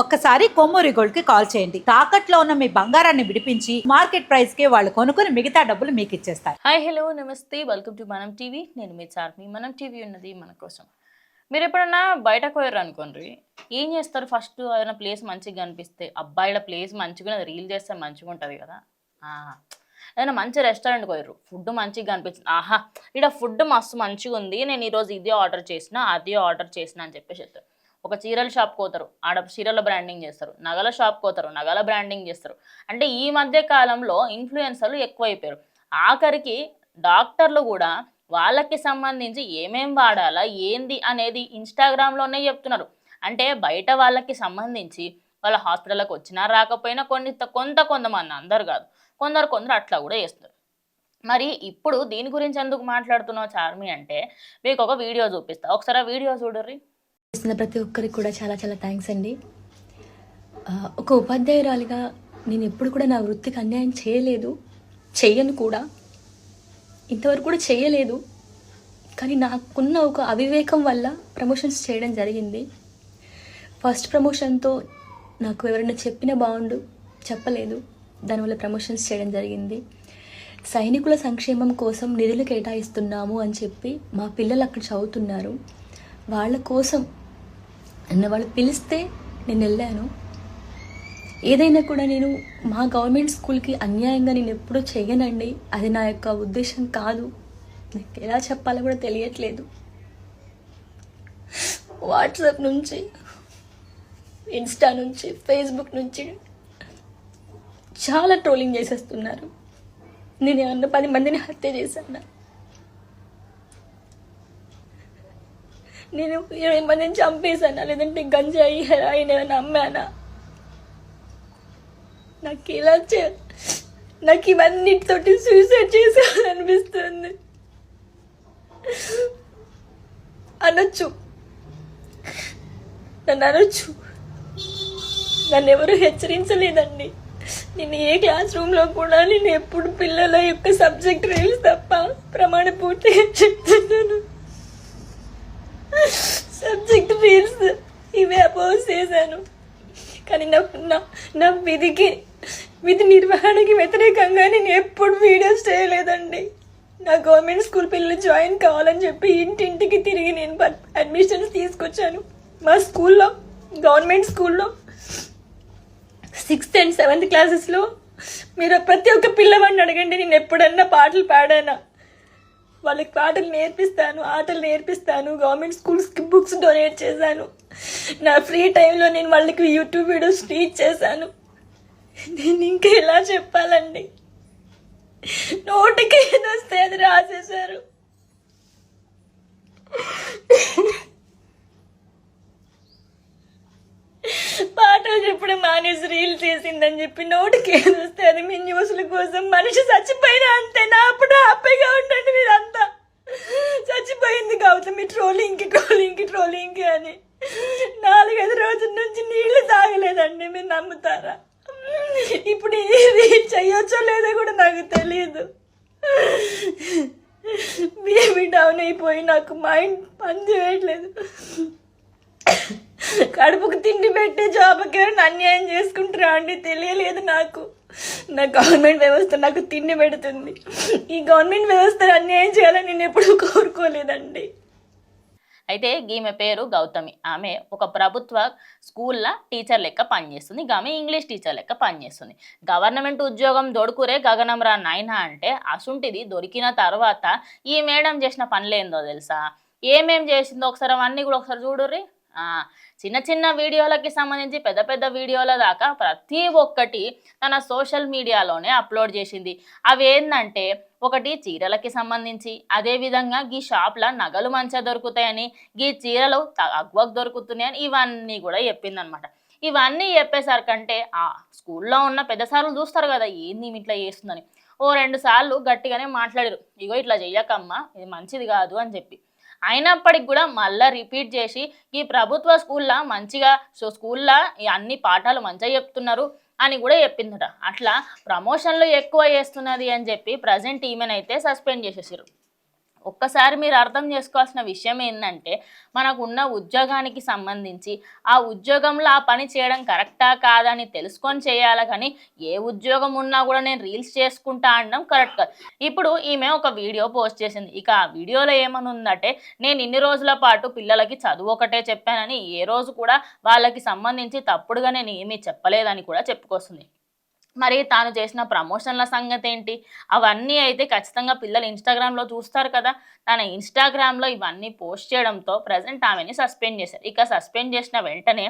ఒక్కసారి కొమ్మూరి గోల్డ్కి కాల్ చేయండి. తాకట్లో ఉన్న మీ బంగారాన్ని విడిపించి మార్కెట్ ప్రైస్కి వాళ్ళు కొనుక్కుని మిగతా డబ్బులు మీకు ఇచ్చేస్తారు. హాయ్ హలో నమస్తే. Welcome to Manam TV. నేను మీ చార్మి. మనం టీవీ ఉన్నది మన కోసం. మీరు ఎప్పుడన్నా బయటకు పోయారు అనుకోండి ఏం చేస్తారు? ఫస్ట్ ఏదైనా ప్లేస్ మంచిగా కనిపిస్తే అబ్బాయిల ప్లేస్ మంచిగా రీల్ చేస్తే మంచిగా ఉంటుంది కదా. ఏదైనా మంచి రెస్టారెంట్కి పోయారు ఫుడ్ మంచిగా కనిపించింది. ఆహా ఇక్కడ ఫుడ్ మస్తు మంచిగా ఉంది. నేను ఈరోజు ఇదే ఆర్డర్ చేసిన అదే ఆర్డర్ చేసిన అని చెప్పేసి చెప్తాను ఒక చీరల షాప్కి పోతారు. ఆడ చీరల బ్రాండింగ్ చేస్తారు. నగల షాప్కి పోతారు. నగల బ్రాండింగ్ చేస్తారు. అంటే ఈ మధ్య కాలంలో ఇన్ఫ్లుయెన్సర్లు ఎక్కువైపోయారు. ఆఖరికి డాక్టర్లు కూడా వాళ్ళకి సంబంధించి ఏమేం వాడాలా ఏంది అనేది ఇన్స్టాగ్రామ్లోనే చెప్తున్నారు. అంటే బయట వాళ్ళకి సంబంధించి వాళ్ళ హాస్పిటల్కి వచ్చినా రాకపోయినా కొన్ని కొంత కొంతమంది అందరు కాదు. కొందరు కొందరు అట్లా కూడా చేస్తారు మరి ఇప్పుడు దీని గురించి ఎందుకు మాట్లాడుతున్నావు చార్మి అంటే మీకు ఒక వీడియో చూపిస్తా. ఒకసారి ఆ వీడియో చూడర్రీ. చేస్తున్న ప్రతి ఒక్కరికి కూడా చాలా చాలా థ్యాంక్స్ అండి. ఒక ఉపాధ్యాయురాలిగా నేను ఎప్పుడు కూడా నా వృత్తికి అన్యాయం చేయలేదు చెయ్యను కూడా. ఇంతవరకు కూడా చేయలేదు కానీ నాకున్న ఒక అవివేకం వల్ల ప్రమోషన్స్ చేయడం జరిగింది. ఫస్ట్ ప్రమోషన్తో నాకు ఎవరైనా చెప్పిన బాగుండు చెప్పలేదు. దానివల్ల ప్రమోషన్స్ చేయడం జరిగింది. సైనికుల సంక్షేమం కోసం నిధులు కేటాయిస్తున్నాము అని చెప్పి మా పిల్లలు అక్కడ చదువుతున్నారు. వాళ్ళ కోసం అన్న వాళ్ళు పిలిస్తే నేను వెళ్ళాను. ఏదైనా కూడా నేను మా గవర్నమెంట్ స్కూల్కి అన్యాయంగా నేను ఎప్పుడూ చేయనండి. అది నా యొక్క ఉద్దేశం కాదు. నాకు ఎలా చెప్పాలో కూడా తెలియట్లేదు. వాట్సాప్ నుంచి ఇన్స్టా నుంచి ఫేస్బుక్ నుంచి చాలా ట్రోలింగ్ చేసేస్తున్నారు. నేను ఏమన్నా పది మందిని హత్య చేశాను? నేను ఇరవై మందిని చంపేశానా? లేదంటే గంజాయి హెరాయిన్ ఏమైనా అమ్మానా? నాకు ఇలా చే నాకు ఇవన్నిటితోటి సూసైడ్ చేసేయాలనిపిస్తుంది అనొచ్చు. నన్ను అనొచ్చు. నన్ను ఎవరు హెచ్చరించలేదండి. నేను ఏ క్లాస్ రూమ్లో కూడా నేను ఎప్పుడు పిల్లల యొక్క సబ్జెక్ట్ రీల్స్ తప్ప ప్రమాణ పూర్తిగా చెప్తున్నాను. సబ్జెక్ట్ ఫీల్స్ ఇవే అపోజ్ చేశాను. కానీ నా నా నా విధికి విధి నిర్వహణకి వ్యతిరేకంగా నేను ఎప్పుడు వీడియోస్ చేయలేదండి. నా గవర్నమెంట్ స్కూల్ పిల్లలు జాయిన్ కావాలని చెప్పి ఇంటింటికి తిరిగి నేను అడ్మిషన్స్ తీసుకొచ్చాను. మా స్కూల్లో గవర్నమెంట్ స్కూల్లో సిక్స్త్ అండ్ సెవెంత్ క్లాసెస్లో మీరు ప్రతి ఒక్క పిల్లవాడిని అడగండి నేను ఎప్పుడన్నా పాటలు పాడానా? వాళ్ళకి పాటలు నేర్పిస్తాను ఆటలు నేర్పిస్తాను గవర్నమెంట్ స్కూల్స్కి బుక్స్ డొనేట్ చేశాను. నా ఫ్రీ టైంలో నేను వాళ్ళకి యూట్యూబ్ వీడియోస్ టీచ్ చేశాను. నేను ఇంకా ఎలా చెప్పాలండి? నోటికి ఏదొస్తే అది రాసేశారు. పాటలు చెప్పడం మానేసి రీల్ చేసిందని చెప్పి నోటికి ఏదొస్తే అది మీ న్యూస్ల కోసం మనిషి చచ్చిపోయినా అంతే నా అప్పుడు హ్యాపీగా ఉండండి మీరంతా. చచ్చిపోయింది మీ ట్రోలింగ్కి ట్రోలింగ్కి ట్రోలింగ్కి అని. నాలుగైదు రోజుల నుంచి నీళ్ళు తాగలేదండి మీరు నమ్ముతారా? ఇప్పుడు ఇది చెయ్యొచ్చో లేదో కూడా నాకు తెలియదు బీపీ డౌన్ అయిపోయి నాకు మైండ్ పని చేయట్లేదు కడుపుకు తిండి పెట్టే జాబ్కి ఎవరైనా అన్యాయం చేసుకుంటారా అండి? తెలియలేదు నాకు. నా గవర్నమెంట్ వ్యవస్థ నాకు తిండి పెడుతుంది. ఈ గవర్నమెంట్ వ్యవస్థ అన్యాయం చేయాలని నేను ఎప్పుడూ కోరుకోలేదండి. అయితే ఈమె పేరు గౌతమి. ఆమె ఒక ప్రభుత్వ స్కూల్లో టీచర్ లెక్క పనిచేస్తుంది. ఇంకా ఆమె ఇంగ్లీష్ టీచర్ లెక్క పనిచేస్తుంది. గవర్నమెంట్ ఉద్యోగం దొడుకురే గగనం రా నాయన అంటే అసుంటిది దొరికిన తర్వాత ఈ మేడం చేసిన పనులేందో తెలుసా? ఏమేం చేసిందో ఒకసారి అవన్నీ కూడా ఒకసారి చూడుర్రి. చిన్న చిన్న వీడియోలకి సంబంధించి పెద్ద పెద్ద వీడియోల దాకా ప్రతి ఒక్కటి తన సోషల్ మీడియాలోనే అప్లోడ్ చేసింది. అవి ఏంటంటే ఒకటి చీరలకి సంబంధించి. అదేవిధంగా ఈ షాప్లో నగలు మంచిగా దొరుకుతాయని ఈ చీరలు తక్కువకు దొరుకుతున్నాయని ఇవన్నీ కూడా చెప్పిందనమాట. ఇవన్నీ చెప్పేసరికంటే ఆ స్కూల్లో ఉన్న పెద్ద సార్లు చూస్తారు కదా ఏంది ఇట్లా చేస్తుందని. ఓ రెండు సార్లు గట్టిగానే మాట్లాడారు. ఇగో ఇట్లా చెయ్యకమ్మా ఇది మంచిది కాదు అని చెప్పి. అయినప్పటికి కూడా మళ్ళీ రిపీట్ చేసి ఈ ప్రభుత్వ స్కూల్లో మంచిగా సో స్కూల్లో అన్ని పాఠాలు మంచిగా చెప్తున్నారు. అని కూడా చెప్పిందట. అట్లా ప్రమోషన్లు ఎక్కువ చేస్తున్నది అని చెప్పి ప్రజెంట్ ఈమెనైతే సస్పెండ్ చేసేసారు ఒక్కసారి మీరు అర్థం చేసుకోవాల్సిన విషయం ఏంటంటే మనకున్న ఉద్యోగానికి సంబంధించి ఆ ఉద్యోగంలో ఆ పని చేయడం కరెక్టా కాదా అని తెలుసుకొని చేయాలి కానీ ఏ ఉద్యోగం ఉన్నా కూడా నేను రీల్స్ చేసుకుంటా అనడం కరెక్ట్ కాదు. ఇప్పుడు ఈమె ఒక వీడియో పోస్ట్ చేసింది. ఇక ఆ వీడియోలో ఏమని ఉందంటే నేను ఇన్ని రోజుల పాటు పిల్లలకి చదువు ఒకటే చెప్పానని ఏ రోజు కూడా వాళ్ళకి సంబంధించి తప్పుడుగా నేను ఏమీ చెప్పలేదని కూడా చెప్పుకొస్తుంది. మరి తాను చేసిన ప్రమోషన్ల సంగతి ఏంటి అవన్నీ అయితే ఖచ్చితంగా పిల్లలు ఇన్స్టాగ్రామ్లో చూస్తారు కదా. తన ఇన్స్టాగ్రామ్లో ఇవన్నీ పోస్ట్ చేయడంతో ప్రజెంట్ ఆమెని సస్పెండ్ చేశారు. ఇక సస్పెండ్ చేసిన వెంటనే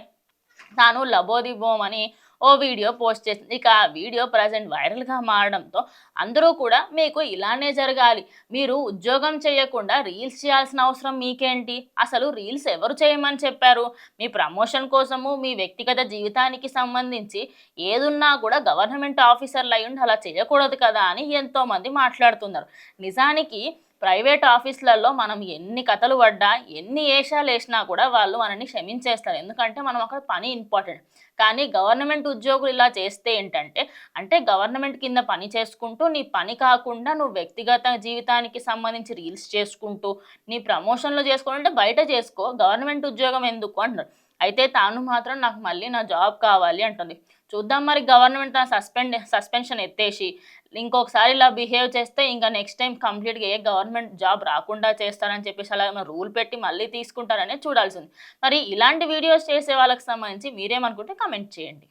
తాను లబోదిబోమని ఓ వీడియో పోస్ట్ చేసింది. ఇక ఆ వీడియో ప్రజెంట్ వైరల్గా మారడంతో అందరూ కూడా మీకు ఇలానే జరగాలి. మీరు ఉద్యోగం చేయకుండా రీల్స్ చేయాల్సిన అవసరం మీకేంటి? అసలు రీల్స్ ఎవరు చేయమని చెప్పారు? మీ ప్రమోషన్ కోసము మీ వ్యక్తిగత జీవితానికి సంబంధించి ఏదున్నా కూడా గవర్నమెంట్ ఆఫీసర్లు అయ్యుండి అలా చేయకూడదు కదా అని ఎంతోమంది మాట్లాడుతున్నారు. నిజానికి ప్రైవేట్ ఆఫీసులలో మనం ఎన్ని కథలు పడ్డా ఎన్ని ఏషాలు వేసినా కూడా వాళ్ళు మనల్ని క్షమించేస్తారు. ఎందుకంటే మనం అక్కడ పని ఇంపార్టెంట్. కానీ గవర్నమెంట్ ఉద్యోగులు ఇలా చేస్తే ఏంటంటే అంటే గవర్నమెంట్ కింద పని చేసుకుంటూ నీ పని కాకుండా నువ్వు వ్యక్తిగత జీవితానికి సంబంధించి రీల్స్ చేసుకుంటూ నీ ప్రమోషన్లు చేసుకుంటే బయట చేసుకో. గవర్నమెంట్ ఉద్యోగం ఎందుకు అంటున్నారు. అయితే తాను మాత్రం నాకు మళ్ళీ నా జాబ్ కావాలి అంటుంది. చూద్దాం మరి గవర్నమెంట్ తన సస్పెండ్ సస్పెన్షన్ ఎత్తేసి ఇంకొకసారి ఇలా బిహేవ్ చేస్తే ఇంకా నెక్స్ట్ టైం కంప్లీట్గా ఏ గవర్నమెంట్ జాబ్ రాకుండా చేస్తారని చెప్పేసి అలా రూల్ పెట్టి మళ్ళీ తీసుకుంటారనే చూడాల్సింది మరి ఇలాంటి వీడియోస్ చేసే వాళ్ళకి సంబంధించి మీరేమనుకుంటే కమెంట్ చేయండి.